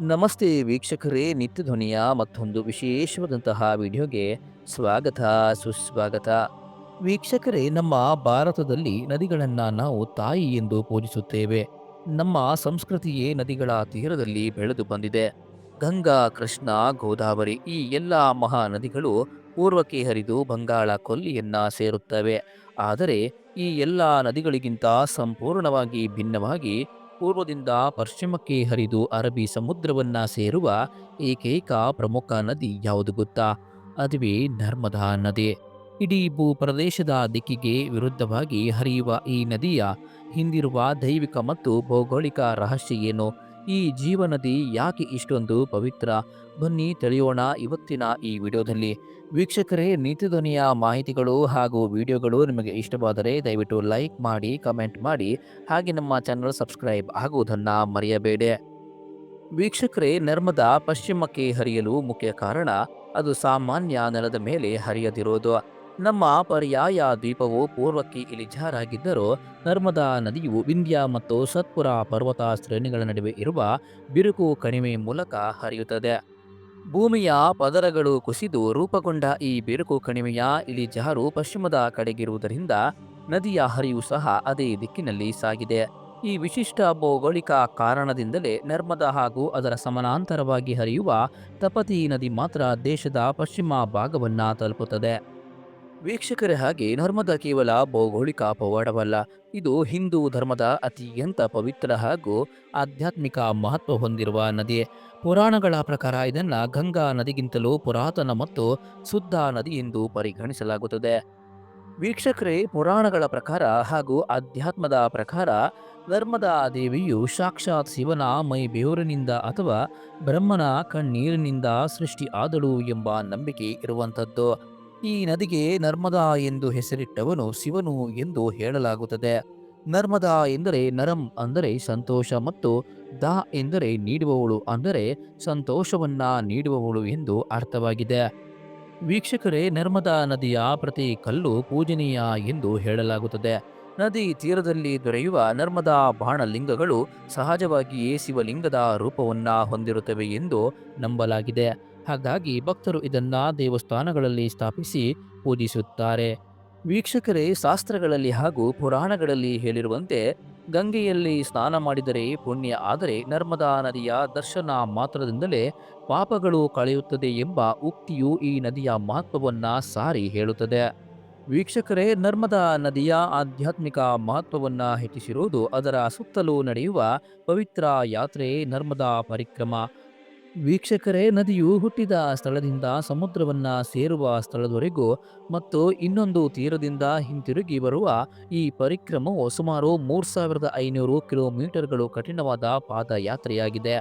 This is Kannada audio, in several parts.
ನಮಸ್ತೆ ವೀಕ್ಷಕರೇ, ನಿತ್ಯ ಧ್ವನಿಯ ಮತ್ತೊಂದು ವಿಶೇಷವಾದಂತಹ ವಿಡಿಯೋಗೆ ಸ್ವಾಗತ, ಸುಸ್ವಾಗತ. ವೀಕ್ಷಕರೇ, ನಮ್ಮ ಭಾರತದಲ್ಲಿ ನದಿಗಳನ್ನು ನಾವು ತಾಯಿ ಎಂದು ಪೂಜಿಸುತ್ತೇವೆ. ನಮ್ಮ ಸಂಸ್ಕೃತಿಯೇ ನದಿಗಳ ತೀರದಲ್ಲಿ ಬೆಳೆದು ಬಂದಿದೆ. ಗಂಗಾ, ಕೃಷ್ಣ, ಗೋದಾವರಿ ಈ ಎಲ್ಲ ಮಹಾ ನದಿಗಳು ಪೂರ್ವಕ್ಕೆ ಹರಿದು ಬಂಗಾಳ ಕೊಲ್ಲಿಯನ್ನ ಸೇರುತ್ತವೆ. ಆದರೆ ಈ ಎಲ್ಲ ನದಿಗಳಿಗಿಂತ ಸಂಪೂರ್ಣವಾಗಿ ಭಿನ್ನವಾಗಿ ಪೂರ್ವದಿಂದ ಪಶ್ಚಿಮಕ್ಕೆ ಹರಿದು ಅರಬಿ ಸಮುದ್ರವನ್ನ ಸೇರುವ ಏಕೈಕ ಪ್ರಮುಖ ನದಿ ಯಾವುದು ಗೊತ್ತಾ? ಅದುವೇ ನರ್ಮದಾ ನದಿ. ಇಡೀ ಭೂ ಪ್ರದೇಶದ ದಿಕ್ಕಿಗೆ ವಿರುದ್ಧವಾಗಿ ಹರಿಯುವ ಈ ನದಿಯ ಹಿಂದಿರುವ ದೈವಿಕ ಮತ್ತು ಭೌಗೋಳಿಕ ರಹಸ್ಯ ಏನು? ಈ ಜೀವನದಿ ಯಾಕೆ ಇಷ್ಟೊಂದು ಪವಿತ್ರ? ಬನ್ನಿ ತಿಳಿಯೋಣ ಇವತ್ತಿನ ಈ ವಿಡಿಯೋದಲ್ಲಿ. ವೀಕ್ಷಕರೇ ನಿತ್ಯಧ್ವನಿಯ ಮಾಹಿತಿಗಳು ಹಾಗೂ ವಿಡಿಯೋಗಳು ನಿಮಗೆ ಇಷ್ಟವಾದರೆ ದಯವಿಟ್ಟು ಲೈಕ್ ಮಾಡಿ, ಕಮೆಂಟ್ ಮಾಡಿ, ಹಾಗೆ ನಮ್ಮ ಚಾನಲ್ ಸಬ್ಸ್ಕ್ರೈಬ್ ಆಗುವುದನ್ನು ಮರೆಯಬೇಡಿ. ವೀಕ್ಷಕರೇ, ನರ್ಮದಾ ಪಶ್ಚಿಮಕ್ಕೆ ಹರಿಯಲು ಮುಖ್ಯ ಕಾರಣ ಅದು ಸಾಮಾನ್ಯ ನೆಲದ ಮೇಲೆ ಹರಿಯದಿರೋದು. ನಮ್ಮ ಪರ್ಯಾಯ ದ್ವೀಪವು ಪೂರ್ವಕ್ಕೆ ಇಳಿಜಾರಾಗಿದ್ದರೂ ನರ್ಮದಾ ನದಿಯು ವಿಂಧ್ಯ ಮತ್ತು ಸತ್ಪುರ ಪರ್ವತ ಶ್ರೇಣಿಗಳ ನಡುವೆ ಇರುವ ಬಿರುಕು ಕಣಿವೆ ಮೂಲಕ ಹರಿಯುತ್ತದೆ. ಭೂಮಿಯ ಪದರಗಳು ಕುಸಿದು ರೂಪುಗೊಂಡ ಈ ಬಿರುಕು ಕಣಿವೆಯ ಇಳಿಜಾರು ಪಶ್ಚಿಮದ ಕಡೆಗಿರುವುದರಿಂದ ನದಿಯ ಹರಿವು ಸಹ ಅದೇ ದಿಕ್ಕಿನಲ್ಲಿ ಸಾಗಿದೆ. ಈ ವಿಶಿಷ್ಟ ಭೌಗೋಳಿಕ ಕಾರಣದಿಂದಲೇ ನರ್ಮದಾ ಹಾಗೂ ಅದರ ಸಮಾನಾಂತರವಾಗಿ ಹರಿಯುವ ತಪತಿ ನದಿ ಮಾತ್ರ ದೇಶದ ಪಶ್ಚಿಮ ಭಾಗವನ್ನು ತಲುಪುತ್ತದೆ. ವೀಕ್ಷಕರ ಹಾಗೆ ನರ್ಮದಾ ಕೇವಲ ಭೌಗೋಳಿಕ ಪವಾಡವಲ್ಲ, ಇದು ಹಿಂದೂ ಧರ್ಮದ ಅತ್ಯಂತ ಪವಿತ್ರ ಹಾಗೂ ಆಧ್ಯಾತ್ಮಿಕ ಮಹತ್ವ ಹೊಂದಿರುವ ನದಿ. ಪುರಾಣಗಳ ಪ್ರಕಾರ ಇದನ್ನು ಗಂಗಾ ನದಿಗಿಂತಲೂ ಪುರಾತನ ಮತ್ತು ಶುದ್ಧ ನದಿ ಎಂದು ಪರಿಗಣಿಸಲಾಗುತ್ತದೆ. ವೀಕ್ಷಕರೇ, ಪುರಾಣಗಳ ಪ್ರಕಾರ ಹಾಗೂ ಅಧ್ಯಾತ್ಮದ ಪ್ರಕಾರ ನರ್ಮದಾ ದೇವಿಯು ಸಾಕ್ಷಾತ್ ಶಿವನ ಮೈ ಬೆವರಿನಿಂದ ಅಥವಾ ಬ್ರಹ್ಮನ ಕಣ್ಣೀರಿನಿಂದ ಸೃಷ್ಟಿ ಆದಳು ಎಂಬ ನಂಬಿಕೆ ಇರುವಂಥದ್ದು. ಈ ನದಿಗೆ ನರ್ಮದಾ ಎಂದು ಹೆಸರಿಟ್ಟವನು ಶಿವನು ಎಂದು ಹೇಳಲಾಗುತ್ತದೆ. ನರ್ಮದಾ ಎಂದರೆ ನರಂ ಅಂದರೆ ಸಂತೋಷ ಮತ್ತು ದಾ ಎಂದರೆ ನೀಡುವವಳು ಅಂದರೆ ಸಂತೋಷವನ್ನ ನೀಡುವವಳು ಎಂದು ಅರ್ಥವಾಗಿದೆ. ವೀಕ್ಷಕರೇ, ನರ್ಮದಾ ನದಿಯ ಪ್ರತಿ ಕಲ್ಲು ಪೂಜನೀಯ ಎಂದು ಹೇಳಲಾಗುತ್ತದೆ. ನದಿ ತೀರದಲ್ಲಿ ದೊರೆಯುವ ನರ್ಮದಾ ಬಾಣಲಿಂಗಗಳು ಸಹಜವಾಗಿಯೇ ಶಿವಲಿಂಗದ ರೂಪವನ್ನು ಹೊಂದಿರುತ್ತವೆ ಎಂದು ನಂಬಲಾಗಿದೆ. ಹಾಗಾಗಿ ಭಕ್ತರು ಇದನ್ನ ದೇವಸ್ಥಾನಗಳಲ್ಲಿ ಸ್ಥಾಪಿಸಿ ಪೂಜಿಸುತ್ತಾರೆ. ವೀಕ್ಷಕರೇ, ಶಾಸ್ತ್ರಗಳಲ್ಲಿ ಹಾಗೂ ಪುರಾಣಗಳಲ್ಲಿ ಹೇಳಿರುವಂತೆ, ಗಂಗೆಯಲ್ಲಿ ಸ್ನಾನ ಮಾಡಿದರೆ ಪುಣ್ಯ, ಆದರೆ ನರ್ಮದಾ ನದಿಯ ದರ್ಶನ ಮಾತ್ರದಿಂದಲೇ ಪಾಪಗಳು ಕಳೆಯುತ್ತದೆ ಎಂಬ ಉಕ್ತಿಯು ಈ ನದಿಯ ಮಹತ್ವವನ್ನು ಸಾರಿ ಹೇಳುತ್ತದೆ. ವೀಕ್ಷಕರೇ, ನರ್ಮದಾ ನದಿಯ ಆಧ್ಯಾತ್ಮಿಕ ಮಹತ್ವವನ್ನು ಹೆಚ್ಚಿಸಿರುವುದು ಅದರ ಸುತ್ತಲೂ ನಡೆಯುವ ಪವಿತ್ರ ಯಾತ್ರೆ ನರ್ಮದಾ ಪರಿಕ್ರಮ. ವೀಕ್ಷಕರೇ, ನದಿಯು ಹುಟ್ಟಿದ ಸ್ಥಳದಿಂದ ಸಮುದ್ರವನ್ನ ಸೇರುವ ಸ್ಥಳದವರೆಗೂ ಮತ್ತು ಇನ್ನೊಂದು ತೀರದಿಂದ ಹಿಂತಿರುಗಿ ಬರುವ ಈ ಪರಿಕ್ರಮವು ಸುಮಾರು ಮೂರು ಸಾವಿರದ ಐನೂರು ಕಿಲೋಮೀಟರ್ಗಳು ಕಠಿಣವಾದ ಪಾದಯಾತ್ರೆಯಾಗಿದೆ.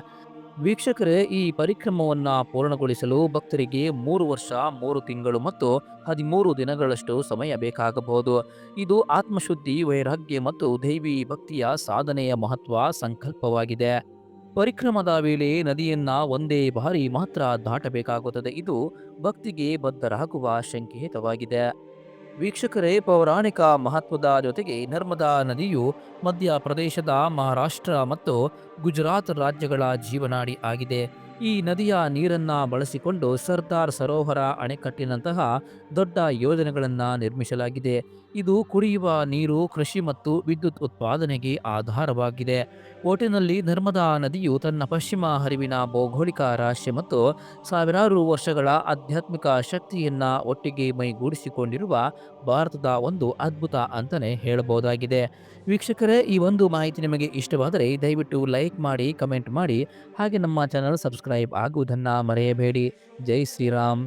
ವೀಕ್ಷಕರೇ, ಈ ಪರಿಕ್ರಮವನ್ನು ಪೂರ್ಣಗೊಳಿಸಲು ಭಕ್ತರಿಗೆ ಮೂರು ವರ್ಷ, ಮೂರು ತಿಂಗಳು ಮತ್ತು ಹದಿಮೂರು ದಿನಗಳಷ್ಟು ಸಮಯ ಬೇಕಾಗಬಹುದು. ಇದು ಆತ್ಮಶುದ್ಧಿ, ವೈರಾಗ್ಯ ಮತ್ತು ದೈವಿ ಭಕ್ತಿಯ ಸಾಧನೆಯ ಮಹತ್ವ ಸಂಕಲ್ಪವಾಗಿದೆ. ಪರಿಕ್ರಮದ ವೇಳೆ ನದಿಯನ್ನ ಒಂದೇ ಬಾರಿ ಮಾತ್ರ ದಾಟಬೇಕಾಗುತ್ತದೆ. ಇದು ಭಕ್ತಿಗೆ ಬದ್ಧರಾಗುವ ಸಂಕೇತವಾಗಿದೆ. ವೀಕ್ಷಕರೇ, ಪೌರಾಣಿಕ ಮಹತ್ವದ ಜೊತೆಗೆ ನರ್ಮದಾ ನದಿಯು ಮಧ್ಯಪ್ರದೇಶದ ಮಹಾರಾಷ್ಟ್ರ ಮತ್ತು ಗುಜರಾತ್ ರಾಜ್ಯಗಳ ಜೀವನಾಡಿ ಆಗಿದೆ. ಈ ನದಿಯ ನೀರನ್ನು ಬಳಸಿಕೊಂಡು ಸರ್ದಾರ್ ಸರೋವರ ಅಣೆಕಟ್ಟಿನಂತಹ ದೊಡ್ಡ ಯೋಜನೆಗಳನ್ನು ನಿರ್ಮಿಸಲಾಗಿದೆ. ಇದು ಕುಡಿಯುವ ನೀರು, ಕೃಷಿ ಮತ್ತು ವಿದ್ಯುತ್ ಉತ್ಪಾದನೆಗೆ ಆಧಾರವಾಗಿದೆ. ಒಟ್ಟಿನಲ್ಲಿ ನರ್ಮದಾ ನದಿಯು ತನ್ನ ಪಶ್ಚಿಮ ಹರಿವಿನ ಭೌಗೋಳಿಕ ರಾಶಿ ಮತ್ತು ಸಾವಿರಾರು ವರ್ಷಗಳ ಆಧ್ಯಾತ್ಮಿಕ ಶಕ್ತಿಯನ್ನು ಒಟ್ಟಿಗೆ ಮೈಗೂಡಿಸಿಕೊಂಡಿರುವ ಭಾರತದ ಒಂದು ಅದ್ಭುತ ಅಂತಲೇ ಹೇಳಬಹುದಾಗಿದೆ. ವೀಕ್ಷಕರೇ, ಈ ಒಂದು ಮಾಹಿತಿ ನಿಮಗೆ ಇಷ್ಟವಾದರೆ ದಯವಿಟ್ಟು ಲೈಕ್ ಮಾಡಿ, ಕಮೆಂಟ್ ಮಾಡಿ, ಹಾಗೆ ನಮ್ಮ ಚಾನಲ್ ಸಬ್ಸ್ಕ್ರೈಬ್ ಆಗುವುದನ್ನು ಮರೆಯಬೇಡಿ ಜೈ ಶ್ರೀರಾಮ್